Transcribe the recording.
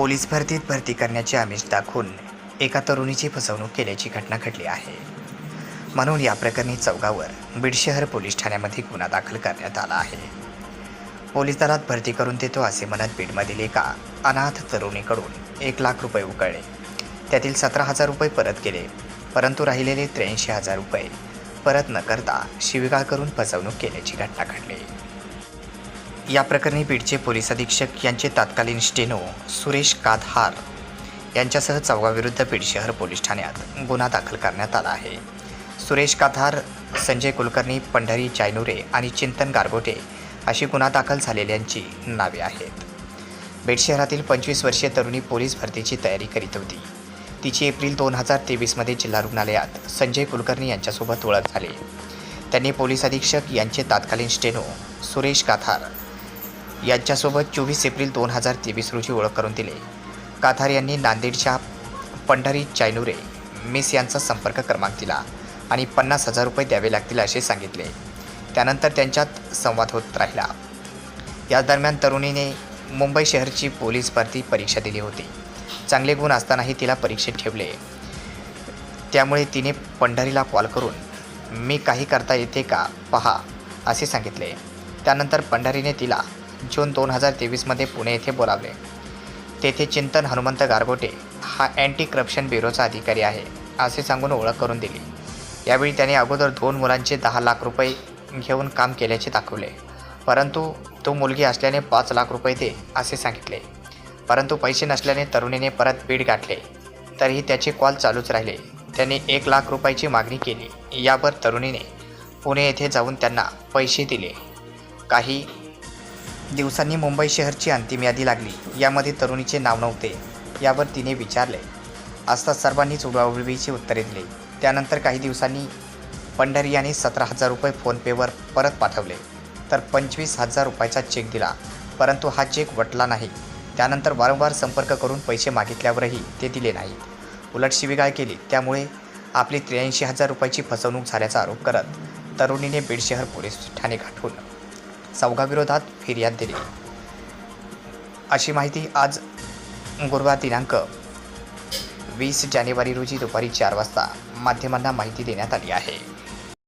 Police भरतीत भरती करण्याचे आमिष दाखवून एका तरुणीची फसवणूक केल्याची घटना घडली आहे. म्हणून या प्रकरणी चौगावर बीड शहर पोलीस ठाण्यामध्ये गुन्हा दाखल करण्यात आला आहे. पोलीस दलात भरती करून देतो असे म्हणत बीडमधील एका अनाथ तरुणीकडून एक लाख रुपये उकळले. त्यातील सतरा हजार रुपये परत केले परंतु राहिलेले त्र्याऐंशी हजार रुपये परत न करता शिवीगाळ करून फसवणूक केल्याची घटना घडली. या प्रकरणी बीडचे पोलीस अधीक्षक यांचे तत्कालीन स्टेनो सुरेश कातहार यांच्यासह चौघाविरुद्ध बीड शहर पोलीस ठाण्यात गुन्हा दाखल करण्यात आला आहे. सुरेश काथार संजय कुलकर्णी पंढरी चायनुरे आणि चिंतन गारगोटे अशी गुन्हा दाखल झालेल्यांची नावे आहेत. बीड शहरातील पंचवीस वर्षीय तरुणी पोलीस भरतीची तयारी करीत होती. तिची एप्रिल दोन हजार तेवीसमध्ये जिल्हा रुग्णालयात संजय कुलकर्णी यांच्यासोबत ओळख झाली. त्यांनी पोलीस अधीक्षक यांचे तत्कालीन स्टेनो सुरेश काथार यांच्यासोबत चोवीस एप्रिल दोन हजार तेवीस रोजी ओळख करून दिले. काथार यांनी नांदेडच्या पंढरी चायनुरे मिस यांचा संपर्क क्रमांक दिला आणि पन्नास हजार रुपये द्यावे लागतील असे सांगितले. त्यानंतर त्यांच्यात संवाद होत राहिला. या दरम्यान तरुणीने मुंबई शहरची पोलीस भरती परीक्षा दिली होती. चांगले गुण असतानाही तिला परीक्षेत ठेवले. त्यामुळे तिने पंढरीला कॉल करून मी काही करता येते का? पहा असे सांगितले. त्यानंतर पंढरीने तिला जून दोन हजार तेवीसमध्ये पुणे येथे बोलावले. तेथे चिंतन हनुमंत गारगोटे हा अँटी करप्शन ब्युरोचा अधिकारी आहे असे सांगून ओळख करून दिली. यावेळी त्याने अगोदर दोन मुलांचे दहा लाख रुपये घेऊन काम केल्याचे दाखवले. परंतु तो मुलगी असल्याने पाच लाख रुपये दे असे सांगितले. परंतु पैसे नसल्याने तरुणीने परत बीड गाठले. तरीही त्याचे कॉल चालूच राहिले. त्याने एक लाख रुपयाची मागणी केली. यावर तरुणीने पुणे येथे जाऊन त्यांना पैसे दिले. काही दिवसांनी मुंबई शहरची अंतिम यादी लागली. यामध्ये तरुणीचे नाव नव्हते यावर तिने विचारले. असता सर्वांनीच उडवाउडवीची उत्तरे दिली. त्यानंतर काही दिवसांनी पंढरी यांनी सतरा हजार रुपये फोनपेवर परत पाठवले. तर पंचवीस हजार रुपयाचा चेक दिला. परंतु हा चेक वटला नाही. त्यानंतर वारंवार संपर्क करून पैसे मागितल्यावरही ते दिले नाहीत. उलट शिवीगाळ केली. त्यामुळे आपली त्र्याऐंशी हजार रुपयाची फसवणूक झाल्याचा आरोप करत तरुणीने बीड शहर पोलीस ठाणे गाठून चौघाविरोधात फिर्याद दिली. अशी माहिती आज गुरुवार दिनांक वीस जानेवारी रोजी दुपारी चार वाजता माध्यमांना माहिती देण्यात आली आहे.